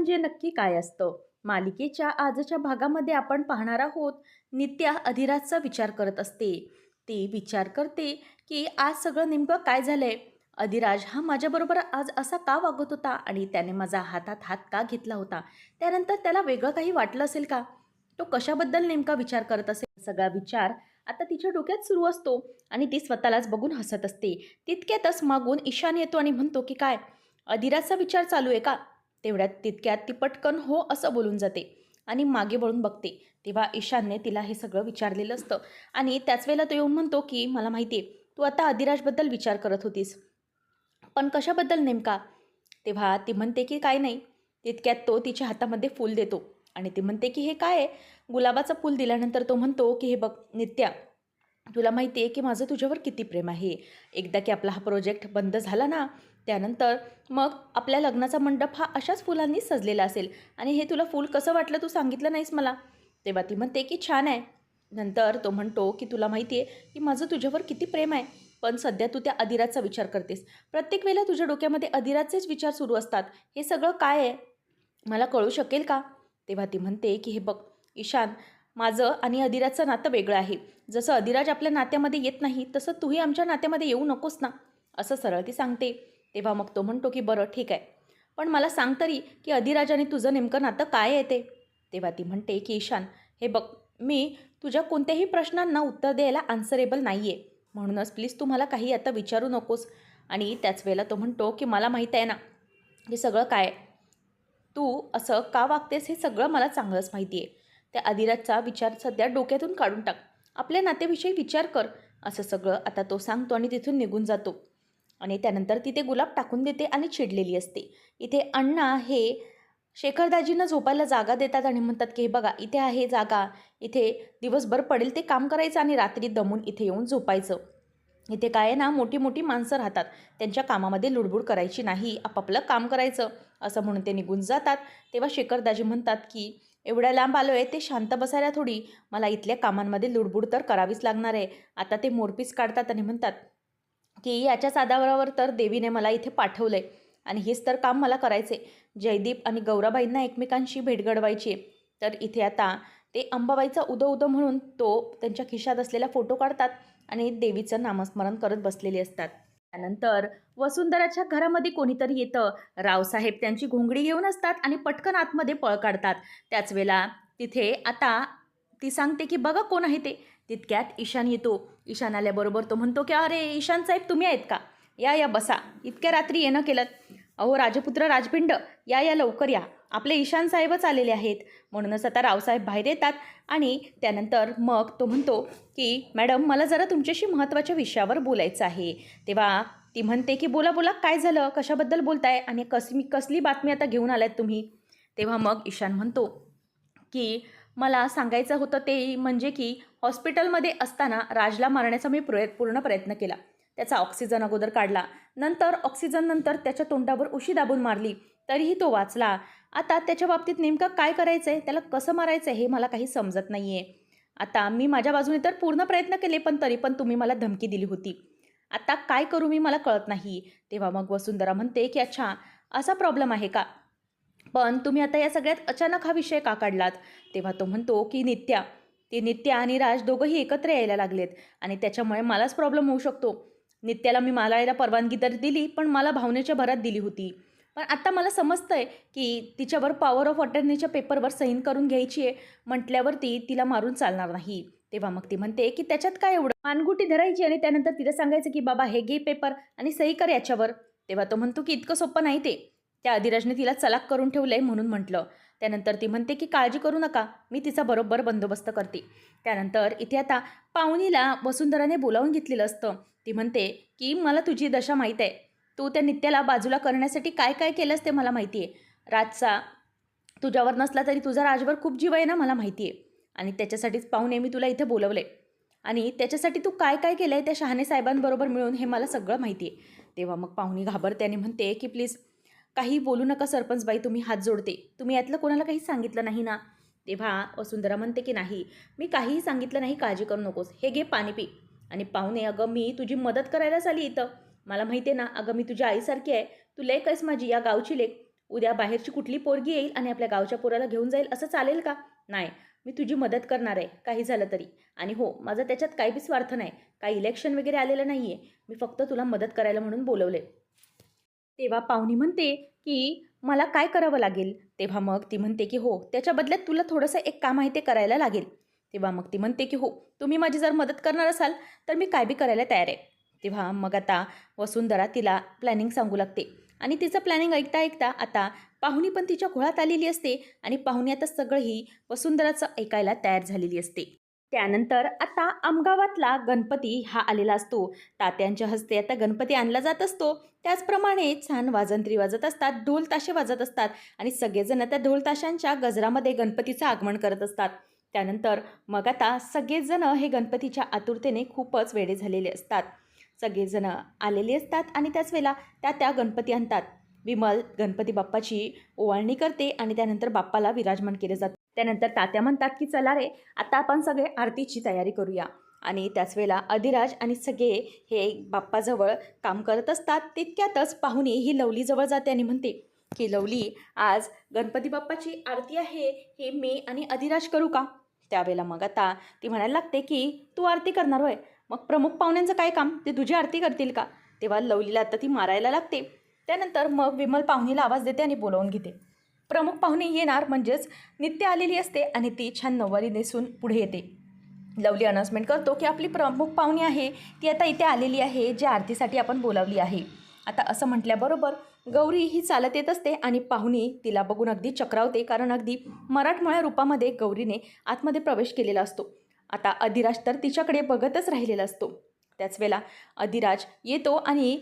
म्हणजे नक्की काय असतं? मालिकेच्या आजच्या भागामध्ये आपण पाहणार आहोत नित्या अधिराजचा विचार करत असते. ती विचार करते की आज सगळं नेमकं काय झालंय? अधिराज हा माझ्याबरोबर आज असा का वागत होता आणि त्याने माझा हातात हात का घेतला होता? त्यानंतर त्याला वेगळं काही वाटलं असेल का? तो कशाबद्दल नेमका विचार करत असेल? सगळा विचार आता तिच्या डोक्यात सुरू असतो आणि ती स्वतःलाच बघून हसत असते. तितक्यातच मागून ईशान येतो आणि म्हणतो की काय? अधिराजचा विचार चालू आहे का? तेवढ्यात तितक्यात ती पटकन हो असं बोलून जाते आणि मागे वळून बघते. तेव्हा ईशानने तिला हे सगळं विचारलेलं असतं. आणि त्याच वेळेला तो येऊन म्हणतो की मला माहिती आहे तू आता अधिराजबद्दल विचार करत होतीस. पण कशाबद्दल नेमका? तेव्हा ती म्हणते की काय नाही. तितक्यात तो तिच्या हातामध्ये फूल देतो. आणि ती म्हणते की हे काय आहे? गुलाबाचं फूल दिल्यानंतर तो म्हणतो की हे बघ नित्या तुला माहिती आहे की माझं तुझ्यावर किती प्रेम आहे. एकदा की आपला हा प्रोजेक्ट बंद झाला ना त्यानंतर मग आपल्या लग्नाचा मंडप हा अशाच फुलांनी सजलेला असेल. आणि हे तुला फूल कसं वाटलं तू सांगितलं नाहीस मला. तेव्हा ती म्हणते की छान आहे. नंतर तो म्हणतो की तुला माहिती आहे की माझं तुझ्यावर किती प्रेम आहे. पण सध्या तू त्या अधिराजचा विचार करतेस. प्रत्येक वेळेला तुझ्या डोक्यामध्ये अधिराजचेच विचार सुरू असतात. हे सगळं काय आहे? मला कळू शकेल का? तेव्हा ती म्हणते की हे बघ ईशान माझं आणि अधिराजचं नातं वेगळं आहे. जसं अधिराज आपल्या नात्यामध्ये येत नाही तसं तूही आमच्या नात्यामध्ये येऊ नकोस ना असं सरळ ती सांगते. तेव्हा मग तो म्हणतो की बरं ठीक आहे. पण मला सांग तरी की अधिराज आणि तुझं नेमकं नातं काय आहे ते? तेव्हा ती म्हणते की ईशान हे बघ मी तुझ्या कोणत्याही प्रश्नांना उत्तर द्यायला आन्सरेबल नाही आहे म्हणूनच प्लीज तू मला काही आता विचारू नकोस. आणि त्याच वेळेला तो म्हणतो की मला माहीत आहे ना हे सगळं काय आहे. तू असं का वागतेस हे सगळं मला चांगलंच माहिती आहे त्या अधिराजचा विचार सध्या डोक्यातून काढून टाक. आपल्या नात्याविषयी विचार कर. असं सगळं आता तो सांगतो आणि तिथून निघून जातो. आणि त्यानंतर तिथे गुलाब टाकून देते आणि चिडलेली असते. इथे अण्णा हे शेखरदाजींना झोपायला जागा देतात आणि म्हणतात की हे बघा इथे आहे जागा. इथे दिवसभर पडेल ते काम करायचं आणि रात्री दमून इथे येऊन झोपायचं. इथे काय आहे ना मोठी मोठी माणसं राहतात. त्यांच्या कामामध्ये लुडबुड करायची नाही. आपापलं काम करायचं. असं म्हणून ते निघून जातात. तेव्हा शेखरदाजी म्हणतात की एवढ्या लांब आलो आहे ते शांत बसायला थोडी. मला इथल्या कामांमध्ये लुडबुड तर करावीच लागणार आहे. आता ते मोरपीस काढतात आणि म्हणतात की याच्याच आधारावर तर देवीने मला इथे पाठवलं आहे आणि हेच तर काम मला करायचे जयदीप आणि गौराबाईंना एकमेकांशी भेट घडवायची आहे तर इथे आता ते अंबाबाईचा उदो उदो म्हणून तो त्यांच्या खिशात असलेला फोटो काढतात आणि देवीचं नामस्मरण करत बसलेले असतात. त्यानंतर वसुंधराच्या घरामध्ये कोणीतरी येतं. रावसाहेब त्यांची घोंगडी घेऊन असतात आणि पटकन आतमध्ये पळ काढतात. त्याच वेळेला तिथे आता ती सांगते की बघा कोण आहे ते. तितक्यात ईशान येतो. ईशान आल्याबरोबर तो म्हणतो की अरे ईशान साहेब तुम्ही आहेत का? या या बसा. इतक्या रात्री येणं केलं. अहो राजपुत्र राजपिंड या या लवकर या. आपले ईशान साहेबच आलेले आहेत. म्हणूनच आता रावसाहेब बाहेर येतात आणि त्यानंतर मग तो म्हणतो की मॅडम मला जरा तुमच्याशी महत्त्वाच्या विषयावर बोलायचं आहे. तेव्हा ती म्हणते की बोला बोला काय झालं? कशाबद्दल बोलताय? आणि कसली कसली बातमी आता घेऊन आलात तुम्ही? तेव्हा मग ईशान म्हणतो की मला सांगायचं होतं ते म्हणजे की हॉस्पिटलमध्ये असताना राजला मारण्याचा मी प्रय पूर्ण प्रयत्न केला. त्याचा ऑक्सिजन अगोदर काढला. नंतर ऑक्सिजन नंतर त्याच्या तोंडावर उशी दाबून मारली. तरीही तो वाचला. आता त्याच्या बाबतीत नेमकं काय करायचं आहे त्याला कसं मारायचं आहे हे मला काही समजत नाही आहे आता मी माझ्या बाजूने तर पूर्ण प्रयत्न केले पण तरी पण तुम्ही मला धमकी दिली होती. आता काय करू मी मला कळत नाही. तेव्हा मग वसुंधरा म्हणते की अच्छा असा प्रॉब्लेम आहे का? पण तुम्ही आता या सगळ्यात अचानक हा विषय का काढलात? तेव्हा तो म्हणतो की नित्या. ती नित्या आणि राज दोघंही एकत्र यायला लागलेत आणि त्याच्यामुळे मलाच प्रॉब्लेम होऊ शकतो. नित्याला मी मालायला परवानगी तर दिली पण मला भावनेच्या भरात दिली होती. पण आता मला समजतं आहे की तिच्यावर पॉवर ऑफ अटर्नीच्या पेपरवर सहीन करून घ्यायची आहे. म्हटल्यावरती तिला मारून चालणार नाही. तेव्हा मग ती म्हणते की त्याच्यात काय एवढं? मानगुटी धरायची आणि त्यानंतर तिला सांगायचं की बाबा हे घे पेपर आणि सही कर याच्यावर. तेव्हा तो म्हणतो की इतकं सोपं नाही ते. त्या अधिराजने तिला चलाक करून ठेवलं आहे म्हणून म्हटलं. त्यानंतर ती म्हणते की काळजी करू नका. मी तिचा बरोबर बंदोबस्त करते. त्यानंतर इथे आता पाहुणीला वसुंधराने बोलावून घेतलेलं असतं. ती म्हणते की मला तुझी दशा माहीत आहे. तू त्या नित्याला बाजूला करण्यासाठी काय काय केलंस ते मला माहिती आहे राजचा तुझ्यावर नसला तरी तुझा राजवर खूप जीव आहे ना मला माहिती आहे आणि त्याच्यासाठीच पाहुणे मी तुला इथे बोलवले. आणि त्याच्यासाठी तू काय काय केलं आहे त्या शहाणे साहेबांबरोबर मिळून हे मला सगळं माहिती आहे तेव्हा मग पाहुणी घाबरते आणि म्हणते की प्लीज काही बोलू नका सरपंचबाई तुम्ही हात जोडते. तुम्ही यातलं कोणाला काही सांगितलं नाही ना? तेव्हा वसुंधरा म्हणते की नाही मी काहीही सांगितलं नाही काळजी करू नकोस. हे घे पाणी पी. आणि पाहुणे अगं मी तुझी मदत करायलाच आली इथं. मला माहिती आहे ना अगं मी तुझ्या आईसारखी आहे. तू लेख आहेस माझी या गावची लेख उद्या बाहेरची कुठली पोरगी येईल आणि आपल्या गावच्या पोराला घेऊन जाईल असं चालेल का? नाही मी तुझी मदत करणार आहे काही झालं तरी. आणि हो माझं त्याच्यात काही बी स्वार्थ नाही. काही इलेक्शन वगैरे आलेलं नाही आहे मी फक्त तुला मदत करायला म्हणून बोलवले तेव्हा पाहुणी म्हणते की मला काय करावं लागेल? तेव्हा मग ती म्हणते की हो त्याच्या बदल्यात तुला थोडंसं एक काम आहे ते करायला लागेल. तेव्हा मग ती म्हणते की हो तुम्ही माझी जर मदत करणार असाल तर मी काय बी करायला तयार आहे. तेव्हा मग आता वसुंधरा तिला प्लॅनिंग सांगू लागते आणि तिचं प्लॅनिंग ऐकता ऐकता आता पाहुणी पण तिच्या घोळात आलेली असते आणि पाहुणी आता सगळंही वसुंधराचं ऐकायला तयार झालेली असते. त्यानंतर आता आमगावातला गणपती हा आलेला असतो. तात्यांच्या हस्ते आता गणपती आणला जात असतो. त्याचप्रमाणे छान वाजंत्री वाजत असतात ढोल ताशे वाजत असतात आणि सगळेजण त्या ढोल ताशांच्या गजरामध्ये गणपतीचं आगमन करत असतात. त्यानंतर मग आता सगळेजण हे गणपतीच्या आतुरतेने खूपच वेडे झालेले असतात. सगळेजण आलेले असतात आणि त्याच वेळेला त्या त्या गणपती आणतात. विमल गणपती बाप्पाची ओवाळणी करते आणि त्यानंतर बाप्पाला विराजमान केले जाते. त्यानंतर तात्या म्हणतात की चला रे आता आपण सगळे आरतीची तयारी करूया. आणि त्याच वेळेला अधिराज आणि सगळे हे बाप्पाजवळ काम करत असतात. तितक्यातच पाहुणे ही लवलीजवळ जाते आणि म्हणते की लवली आज गणपती बाप्पाची आरती आहे. हे मी आणि अधिराज करू का? त्यावेळेला मग आता ती म्हणायला लागते की तू आरती करणार होय. मग प्रमुख पाहुण्यांचं काय काम? ते तुझी आरती करतील का? तेव्हा लवलीला आता ती मारायला लागते. त्यानंतर मग विमल पाहुणीला आवाज देते आणि बोलावून घेते. प्रमुख पाहुणे येणार म्हणजेच नित्य आलेली असते आणि ती छान नऊवारी नेसून पुढे येते. लवली अनाउन्समेंट करतो की आपली प्रमुख पाहुणी आहे ती आता इथे आलेली आहे जी आरतीसाठी आपण बोलावली आहे. आता असं म्हटल्याबरोबर गौरी ही चालत येत असते आणि पाहुणी तिला बघून अगदी चक्रावते कारण अगदी मराठमोळ्या रूपामध्ये गौरीने आतमध्ये प्रवेश केलेला असतो. आता अधिराज तर तिच्याकडे बघतच राहिलेला असतो. त्याच वेळेला अधिराज येतो आणि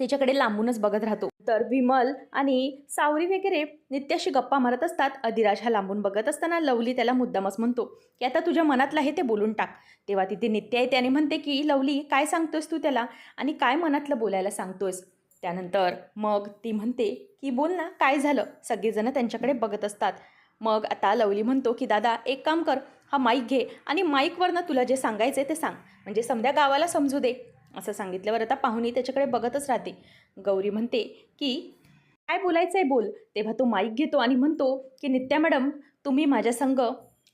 तिच्याकडे लांबूनच बघत राहतो. तर विमल आणि सावरी वगैरे नित्याशी गप्पा मारत असतात. अधिराज हा लांबून बघत असताना लवली त्याला मुद्दामच म्हणतो की आता तुझ्या मनातलं आहे ते बोलून टाक. तेव्हा तिथे नित्य येते आणि म्हणते की लवली काय सांगतोस तू त्याला आणि काय मनातलं बोलायला सांगतोस त्यानंतर मग ती म्हणते की बोल ना काय झालं? सगळेजणं त्यांच्याकडे बघत असतात. मग आता लवली म्हणतो की दादा एक काम कर हा माईक घे आणि माईकवरनं तुला जे सांगायचं आहे ते सांग. म्हणजे समध्या गावाला समजू दे. असं सांगितल्यावर आता पाहुणी त्याच्याकडे बघतच राहते. गौरी म्हणते की काय बोलायचं आहे बोल. तेव्हा तो माईक घेतो आणि म्हणतो की नित्या मॅडम तुम्ही माझ्या संग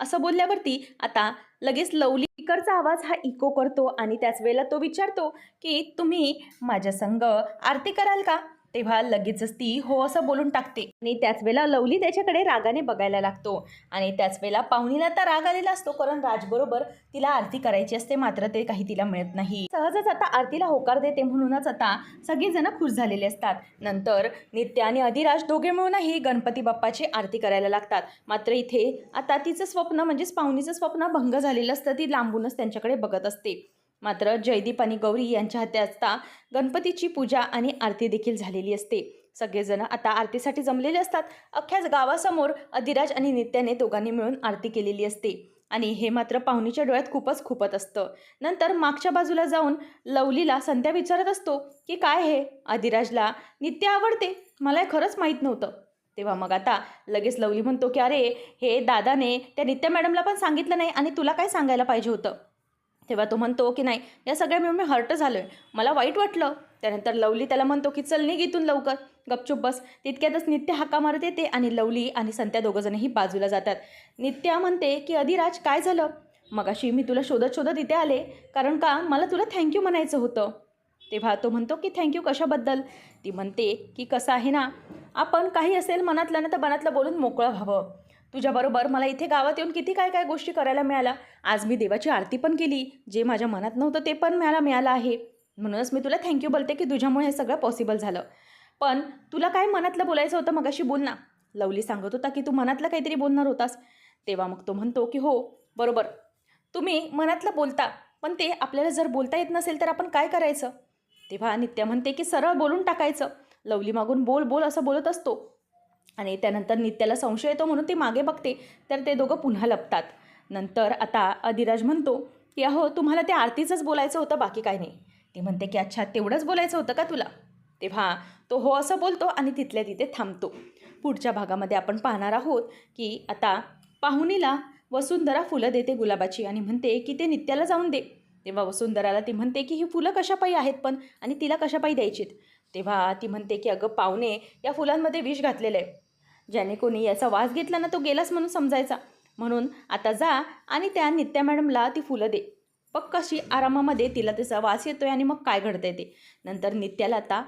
असं बोलल्यावरती आता लगेच लवलीकरचा आवाज हा इको करतो आणि त्याच वेळेला तो विचारतो की तुम्ही माझ्या संग आरती कराल का? तेव्हा लगेचच ती हो असं बोलून टाकते. आणि त्याच वेळेला लवली त्याच्याकडे रागाने बघायला लागतो. आणि त्याच वेळेला पाहुणीला तर राग आलेला असतो कारण राजबरोबर तिला आरती करायची असते मात्र ते काही तिला मिळत नाही. सहजच आता आरतीला होकार देते म्हणूनच आता सगळेजण खुश झालेले असतात. नंतर नित्य आणि अधिराज दोघे मिळूनही गणपती बाप्पाची आरती करायला लागतात. मात्र इथे आता तिचं स्वप्न म्हणजेच पाहुणीचं स्वप्न भंग झालेलं असतं ती लांबूनच त्यांच्याकडे बघत असते. मात्र जयदीप आणि गौरी यांच्या हाती असता गणपतीची पूजा आणि आरती देखील झालेली असते. सगळेजण आता आरतीसाठी जमलेले असतात. अख्ख्याच गावासमोर अधिराज आणि नित्याने दोघांनी मिळून आरती केलेली असते. आणि हे मात्र पाहुणीच्या डोळ्यात खूपच खुपत असतं. नंतर मागच्या बाजूला जाऊन लवलीला संध्या विचारत असतो की काय हे? अधिराजला नित्य आवडते? मला हे खरंच माहीत नव्हतं. तेव्हा मग आता लगेच लवली म्हणतो की अरे हे दादाने त्या नित्या मॅडमला पण सांगितलं नाही आणि तुला काय सांगायला पाहिजे होतं? तेव्हा तो म्हणतो की नाही. या सगळ्या मिळून मी हर्ट झालो आहे मला वाईट वाटलं. त्यानंतर लवली त्याला म्हणतो की चल निघ इथून लवकर. गपचूप बस. तितक्यातच नित्य हाका मारत येते आणि लवली आणि संत्या दोघंजणही बाजूला जातात. नित्या म्हणते की अधिराज काय झालं? मगाशी मी तुला शोधत शोधत इथे आले कारण का? मला तुला थँक्यू म्हणायचं होतं. तेव्हा तो म्हणतो की थँक्यू कशाबद्दल? ती म्हणते की कसं आहे ना? आपण काही असेल मनातलं ना तर मनातलं बोलून मोकळं व्हावं. तुझ्याबरोबर मला इथे गावात येऊन किती काय काय गोष्टी करायला मिळाल्या. आज मी देवाची आरती पण केली. जे माझ्या मनात नव्हतं ते पण मला मिळालं आहे. म्हणूनच मी तुला थँक्यू बोलते की तुझ्यामुळे हे सगळं पॉसिबल झालं. पण तुला काय मनातलं बोलायचं होतं मगाशी बोल ना. लवली सांगत होता की तू मनातलं काहीतरी बोलणार होतास. तेव्हा मग तो म्हणतो की हो बरोबर. तुम्ही मनातलं बोलता पण ते आपल्याला जर बोलता येत नसेल तर आपण काय करायचं? तेव्हा नित्या म्हणते की सरळ बोलून टाकायचं. लवली मागून बोल बोल असं बोलत असतो. आणि त्यानंतर नित्याला संशय येतो म्हणून ती मागे बघते. तर ते दोघं पुन्हा लपतात. नंतर आता अधिराज म्हणतो की अहो तुम्हाला ते आरतीचंच बोलायचं होतं बाकी काय नाही. ती म्हणते की अच्छा तेवढंच बोलायचं होतं का तुला? तेव्हा तो हो असं बोलतो आणि तिथल्या तिथे थांबतो. पुढच्या भागामध्ये आपण पाहणार आहोत की आता पाहुणीला वसुंधरा फुलं देते गुलाबाची आणि म्हणते की ते नित्याला जाऊन दे. तेव्हा वसुंधराला ती म्हणते की ही फुलं कशापायी आहेत पण? आणि तिला कशापायी द्यायचीत? तेव्हा ती म्हणते की अगं पाहुणे या फुलांमध्ये विष घातलेलं आहे. ज्याने कोणी याचा वास घेतला ना तो गेलाच म्हणून समजायचा. म्हणून आता जा आणि त्या नित्या मॅडमला ती फुलं दे. पक्काशी आरामामध्ये तिला त्याचा वास येतोय आणि मग काय घडतंय ते. नंतर नित्याला आता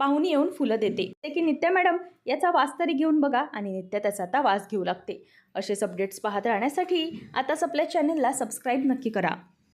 पाहुणी येऊन फुलं देते. ते की नित्या मॅडम याचा वास तरी घेऊन बघा आणि नित्या त्याचा आता वास घेऊ लागते. असेच अपडेट्स पाहत राहण्यासाठी आताच आपल्या चॅनलला सबस्क्राईब नक्की करा.